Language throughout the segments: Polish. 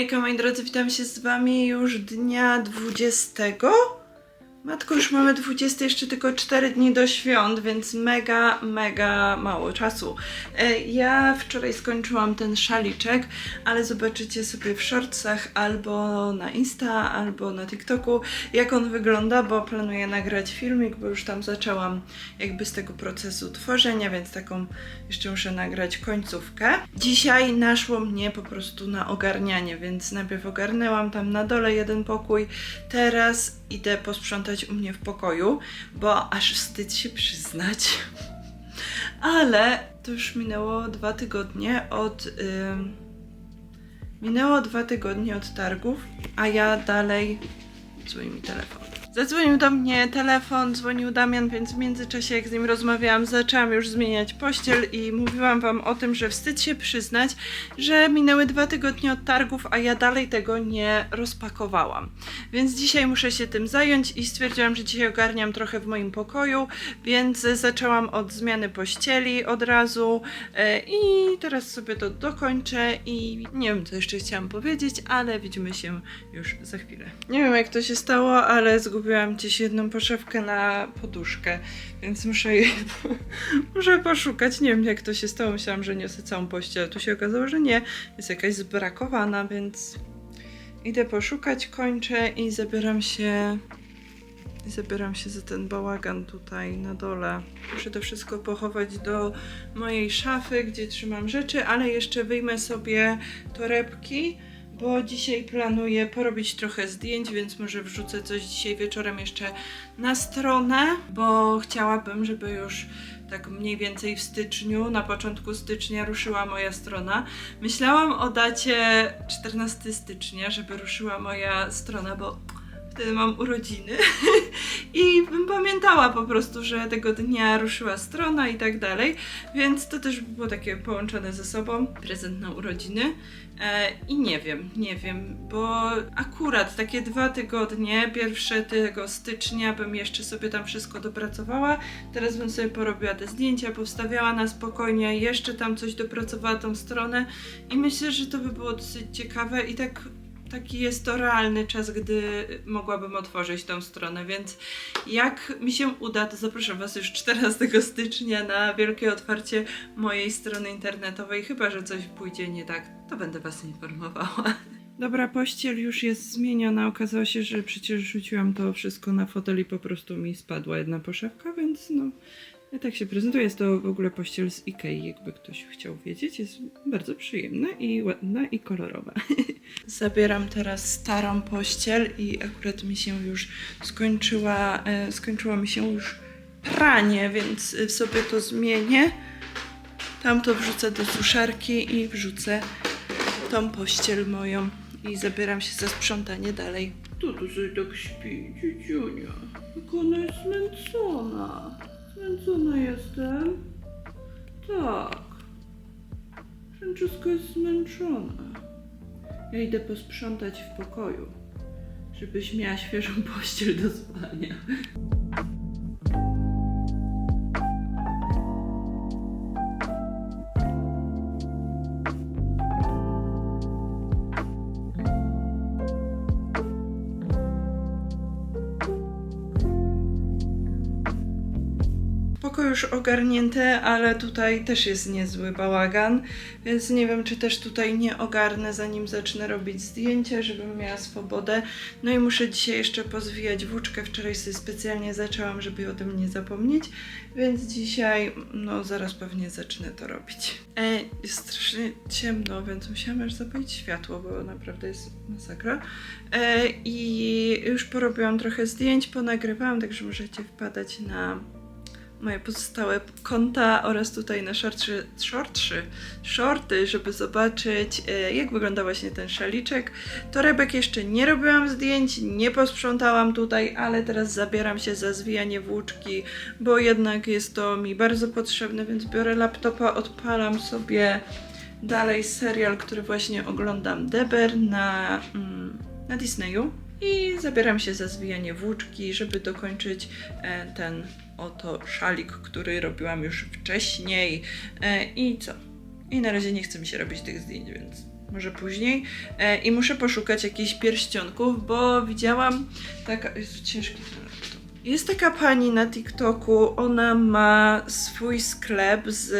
Hejka moi drodzy, witam się z wami już dnia 20. Matko, już mamy 20, jeszcze tylko 4 dni do świąt, więc mega, mega mało czasu. E, Ja wczoraj skończyłam ten szaliczek, ale zobaczycie sobie w shortsach albo na Insta, albo na TikToku, jak on wygląda, bo planuję nagrać filmik, bo już tam zaczęłam jakby z tego procesu tworzenia, więc taką jeszcze muszę nagrać końcówkę. Dzisiaj naszło mnie po prostu na ogarnianie, więc najpierw ogarnęłam tam na dole jeden pokój, teraz idę posprzątać u mnie w pokoju, bo aż wstyd się przyznać. Ale to już minęło dwa tygodnie od. ym, minęło dwa tygodnie od targów, a ja dalej. Dzwoni mi telefon. Zadzwonił do mnie telefon, dzwonił Damian, więc w międzyczasie, jak z nim rozmawiałam, zaczęłam już zmieniać pościel i mówiłam Wam o tym, że wstyd się przyznać, że minęły dwa tygodnie od targów, a ja dalej tego nie rozpakowałam. Więc dzisiaj muszę się tym zająć i stwierdziłam, że dzisiaj ogarniam trochę w moim pokoju, więc zaczęłam od zmiany pościeli od razu e, i teraz sobie to dokończę i nie wiem, co jeszcze chciałam powiedzieć, ale widzimy się już za chwilę. Nie wiem, jak to się stało, ale zgubiłam gdzieś jedną poszewkę na poduszkę, więc muszę jej muszę poszukać. Nie wiem, jak to się stało. Myślałam, że niosę całą pościel, tu się okazało, że nie. Jest jakaś zbrakowana, więc idę poszukać, kończę i zabieram się i zabieram się za ten bałagan tutaj na dole. Muszę to wszystko pochować do mojej szafy, gdzie trzymam rzeczy, ale jeszcze wyjmę sobie torebki, bo dzisiaj planuję porobić trochę zdjęć, więc może wrzucę coś dzisiaj wieczorem jeszcze na stronę, bo chciałabym, żeby już tak mniej więcej w styczniu, na początku stycznia ruszyła moja strona. Myślałam o dacie 14 stycznia, żeby ruszyła moja strona, bo wtedy mam urodziny. I bym pamiętała po prostu, że tego dnia ruszyła strona i tak dalej, więc to też było takie połączone ze sobą, prezent na urodziny. E, i nie wiem, nie wiem, bo akurat takie dwa tygodnie, pierwsze tego stycznia bym jeszcze sobie tam wszystko dopracowała, teraz bym sobie porobiła te zdjęcia, powstawiała na spokojnie, jeszcze tam coś dopracowała tą stronę. I myślę, że to by było dosyć ciekawe i tak taki jest to realny czas, gdy mogłabym otworzyć tą stronę, więc jak mi się uda, to zapraszam Was już 14 stycznia na wielkie otwarcie mojej strony internetowej. Chyba, że coś pójdzie nie tak, to będę Was informowała. Dobra, pościel już jest zmieniona. Okazało się, że przecież rzuciłam to wszystko na fotel i po prostu mi spadła jedna poszewka, więc no. Ja tak się prezentuje. Jest to w ogóle pościel z Ikei, jakby ktoś chciał wiedzieć. Jest bardzo przyjemna i ładna i kolorowa. Zabieram teraz starą pościel i akurat mi się już skończyła, e, skończyło mi się już pranie, więc sobie to zmienię. Tam to wrzucę do suszarki i wrzucę tą pościel moją i zabieram się za sprzątanie dalej. To tu sobie tak śpi, dzieciunia. Jak ona jest zmęczona. Zmęczona jestem? Tak. Franceska jest zmęczona. Ja idę posprzątać w pokoju, żebyś miała świeżą pościel do spania. Już ogarnięty, ale tutaj też jest niezły bałagan, więc nie wiem, czy też tutaj nie ogarnę, zanim zacznę robić zdjęcia, żebym miała swobodę. No i muszę dzisiaj jeszcze pozwijać włóczkę. Wczoraj sobie specjalnie zaczęłam, żeby o tym nie zapomnieć, więc dzisiaj, no zaraz pewnie zacznę to robić. E, jest strasznie ciemno, więc musiałam aż zapalić światło, bo naprawdę jest masakra. E, I już porobiłam trochę zdjęć, ponagrywałam, także możecie wpadać na moje pozostałe konta oraz tutaj na shortszy, shortszy, shorty, żeby zobaczyć e, jak wygląda właśnie ten szaliczek. Torebek jeszcze nie robiłam zdjęć, nie posprzątałam tutaj, ale teraz zabieram się za zwijanie włóczki, bo jednak jest to mi bardzo potrzebne, więc biorę laptopa, odpalam sobie dalej serial, który właśnie oglądam, Deber na, mm, na Disneyu. I zabieram się za zwijanie włóczki, żeby dokończyć e, ten oto szalik, który robiłam już wcześniej. E, I co? I na razie nie chce mi się robić tych zdjęć, więc może później. E, I muszę poszukać jakichś pierścionków, bo widziałam taka. Jest ciężki ten. Jest taka pani na TikToku, ona ma swój sklep z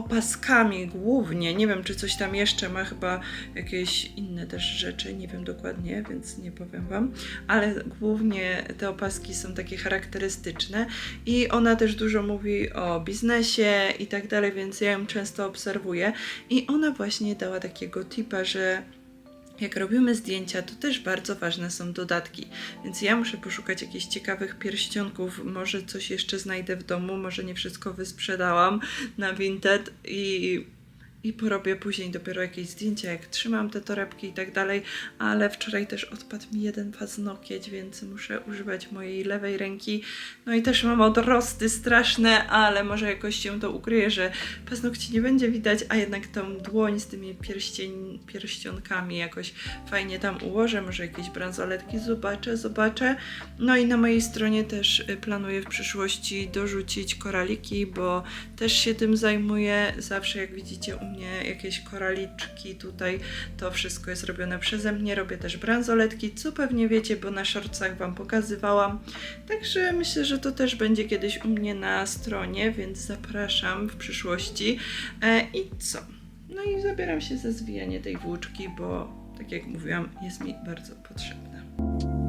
opaskami głównie. Nie wiem, czy coś tam jeszcze ma, chyba jakieś inne też rzeczy, nie wiem dokładnie, więc nie powiem Wam, ale głównie te opaski są takie charakterystyczne i ona też dużo mówi o biznesie i tak dalej, więc ja ją często obserwuję i ona właśnie dała takiego tipa, że jak robimy zdjęcia, to też bardzo ważne są dodatki, więc ja muszę poszukać jakichś ciekawych pierścionków, może coś jeszcze znajdę w domu, może nie wszystko wysprzedałam na Vinted i, i porobię później dopiero jakieś zdjęcia, jak trzymam te torebki i tak dalej, ale wczoraj też odpadł mi jeden paznokieć, więc muszę używać mojej lewej ręki, no i też mam odrosty straszne, ale może jakoś się to ukryje, że paznokci nie będzie widać, a jednak tą dłoń z tymi pierścień, pierścionkami jakoś fajnie tam ułożę, może jakieś bransoletki zobaczę, zobaczę. No i na mojej stronie też y, planuję w przyszłości dorzucić koraliki, bo też się tym zajmuję. Zawsze jak widzicie u mnie jakieś koraliczki tutaj, to wszystko jest robione przeze mnie. Robię też bransoletki, co pewnie wiecie, bo na shortsach Wam pokazywałam. Także myślę, że to też będzie kiedyś u mnie na stronie, więc zapraszam w przyszłości. E, I co? No i zabieram się za zwijanie tej włóczki, bo tak jak mówiłam, jest mi bardzo potrzebna.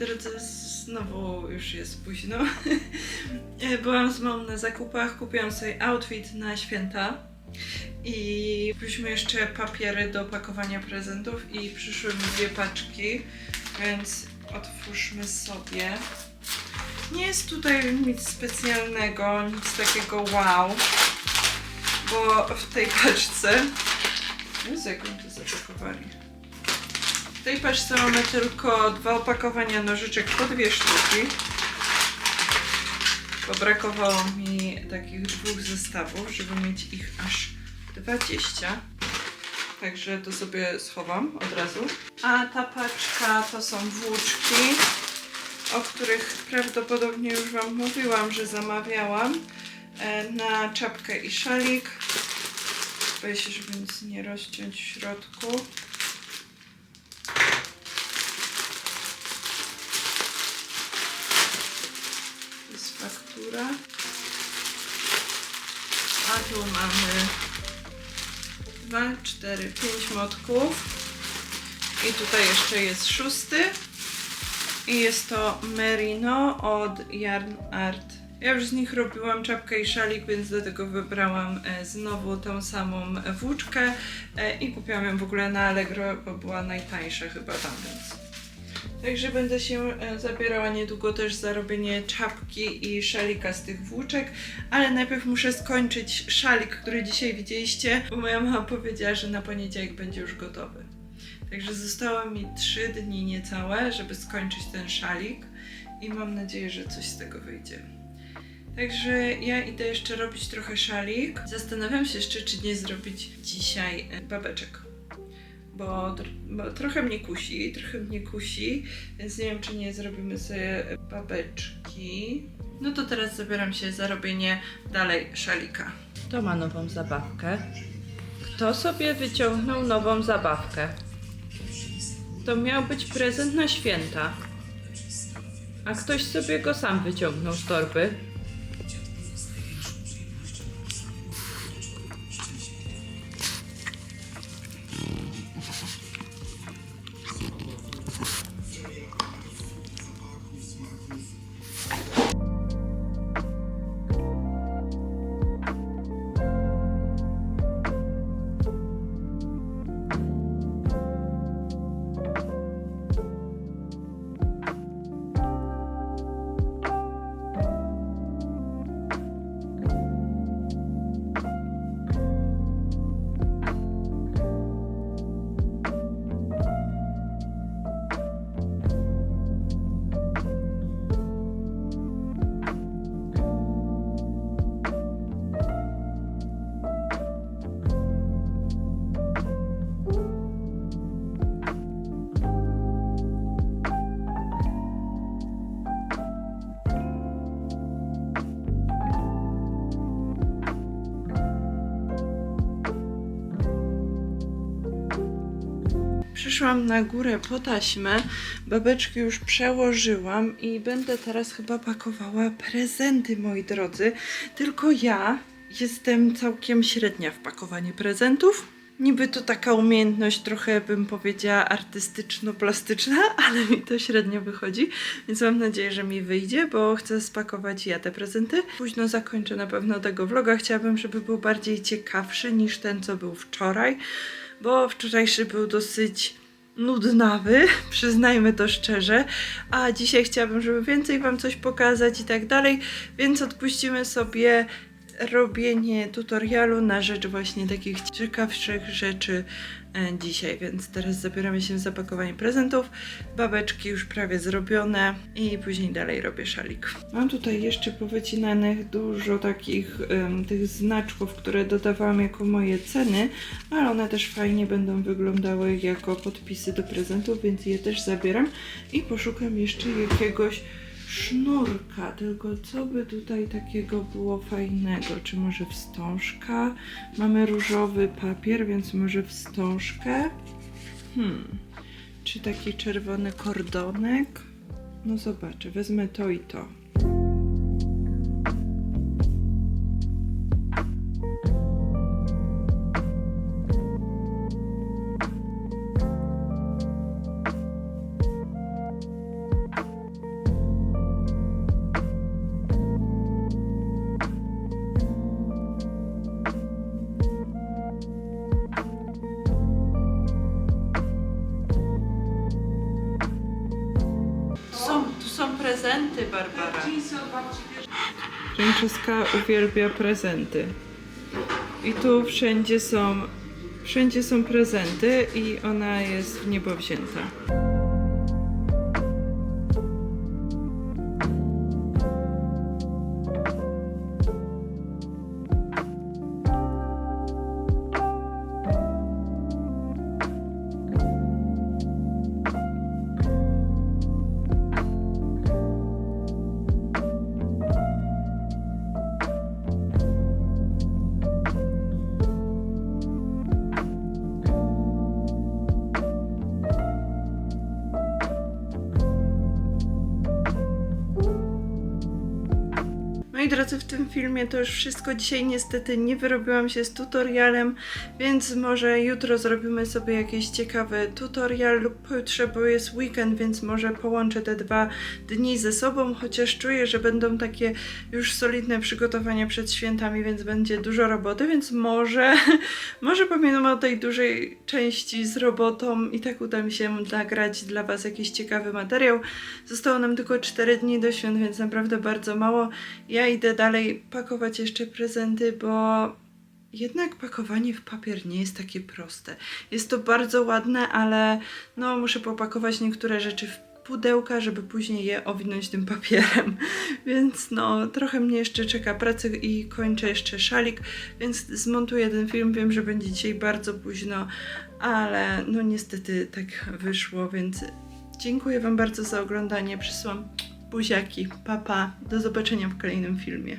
Drodzy, znowu już jest późno. E, Byłam z mamą na zakupach, kupiłam sobie outfit na święta i kupiliśmy jeszcze papiery do pakowania prezentów i przyszły mi dwie paczki, więc otwórzmy sobie. Nie jest tutaj nic specjalnego, nic takiego wow, bo w tej paczce... Jezu, jak oni to zapakowali. Tej paczce mamy tylko dwa opakowania nożyczek po dwie sztuki. Bo brakowało mi takich dwóch zestawów, żeby mieć ich aż 20. Także to sobie schowam od razu. A ta paczka to są włóczki, o których prawdopodobnie już Wam mówiłam, że zamawiałam e, na czapkę i szalik. Boję się, żeby nic nie rozciąć w środku. To jest A tu mamy 2, 4, 5 motków. I tutaj jeszcze jest szósty. I jest to Merino od Yarn Art. Ja już z nich robiłam czapkę i szalik, więc dlatego wybrałam e, znowu tą samą włóczkę e, i kupiłam ją w ogóle na Allegro, bo była najtańsza chyba tam, więc Także będę się e, zabierała niedługo też za robienie czapki i szalika z tych włóczek, ale najpierw muszę skończyć szalik, który dzisiaj widzieliście, bo moja mama powiedziała, że na poniedziałek będzie już gotowy. Także zostało mi 3 dni niecałe, żeby skończyć ten szalik i mam nadzieję, że coś z tego wyjdzie. Także ja idę jeszcze robić trochę szalik. Zastanawiam się jeszcze, czy nie zrobić dzisiaj e, babeczek bo, bo trochę mnie kusi, trochę mnie kusi, więc nie wiem, czy nie zrobimy sobie babeczki. No to teraz zabieram się za robienie dalej szalika. Kto ma nową zabawkę? Kto sobie wyciągnął nową zabawkę? To miał być prezent na święta. A ktoś sobie go sam wyciągnął z torby. Przyszłam na górę po taśmę, babeczki już przełożyłam i będę teraz chyba pakowała prezenty, moi drodzy. Tylko ja jestem całkiem średnia w pakowaniu prezentów. Niby to taka umiejętność trochę bym powiedziała artystyczno-plastyczna, ale mi to średnio wychodzi, więc mam nadzieję, że mi wyjdzie, bo chcę spakować ja te prezenty. Późno zakończę na pewno tego vloga. Chciałabym, żeby był bardziej ciekawszy niż ten, co był wczoraj, bo wczorajszy był dosyć nudnawy, przyznajmy to szczerze, a dzisiaj chciałabym, żeby więcej Wam coś pokazać i tak dalej, więc odpuścimy sobie robienie tutorialu na rzecz właśnie takich ciekawszych rzeczy e, dzisiaj, więc teraz zabieramy się w zapakowanie prezentów, babeczki już prawie zrobione i później dalej robię szalik. Mam tutaj jeszcze powycinanych dużo takich em, tych znaczków, które dodawałam jako moje ceny, ale one też fajnie będą wyglądały jako podpisy do prezentów, więc je też zabieram i poszukam jeszcze jakiegoś sznurka, tylko co by tutaj takiego było fajnego? Czy może wstążka? Mamy różowy papier, więc może wstążkę? Hmm. Czy taki czerwony kordonek? No zobaczę, wezmę to i to. Franceska uwielbia prezenty. I tu wszędzie są, wszędzie są prezenty i ona jest w niebo wzięta. Drodzy, w tym filmie to już wszystko. Dzisiaj niestety nie wyrobiłam się z tutorialem, więc może jutro zrobimy sobie jakiś ciekawy tutorial lub pojutrze, bo jest weekend, więc może połączę te dwa dni ze sobą, chociaż czuję, że będą takie już solidne przygotowania przed świętami, więc będzie dużo roboty, więc może, może pamiętam o tej dużej części z robotą i tak uda mi się nagrać dla Was jakiś ciekawy materiał. Zostało nam tylko 4 dni do świąt, więc naprawdę bardzo mało. Ja idę dalej pakować jeszcze prezenty, bo jednak pakowanie w papier nie jest takie proste. Jest to bardzo ładne, ale no muszę popakować niektóre rzeczy w pudełka, żeby później je owinąć tym papierem. Więc no, trochę mnie jeszcze czeka pracy i kończę jeszcze szalik, więc zmontuję ten film. Wiem, że będzie dzisiaj bardzo późno, ale no niestety tak wyszło, więc dziękuję Wam bardzo za oglądanie. Przysłam buziaki. Papa. Pa. Do zobaczenia w kolejnym filmie.